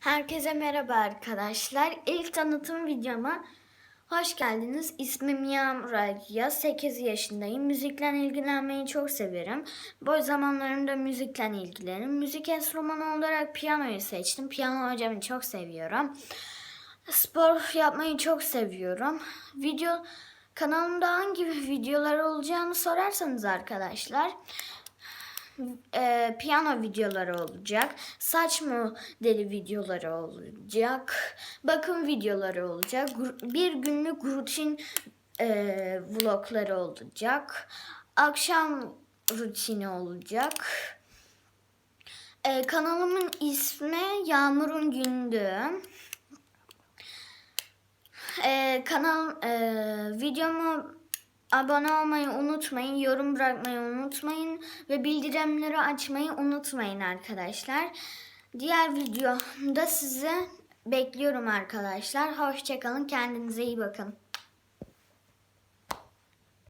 Herkese merhaba arkadaşlar. İlk tanıtım videoma hoş geldiniz. İsmim Yağmur Ayya. 8 yaşındayım. Müzikle ilgilenmeyi çok severim. Boş zamanlarımda müzikle ilgilenirim. Müzik enstrümanı olarak piyanoyu seçtim. Piyano hocamı çok seviyorum. Spor yapmayı çok seviyorum. Video kanalımda hangi videolar olacağını sorarsanız arkadaşlar e, piyano videoları olacak, saç modeli videoları olacak, bakım videoları olacak, bir günlük rutin e, vlogları olacak, akşam rutini olacak. E, kanalımın ismi Yağmur'un Gündüğü. E, kanal e, videomu abone olmayı unutmayın, yorum bırakmayı unutmayın ve bildirimleri açmayı unutmayın arkadaşlar. Diğer videomda sizi bekliyorum arkadaşlar. Hoşçakalın, kendinize iyi bakın.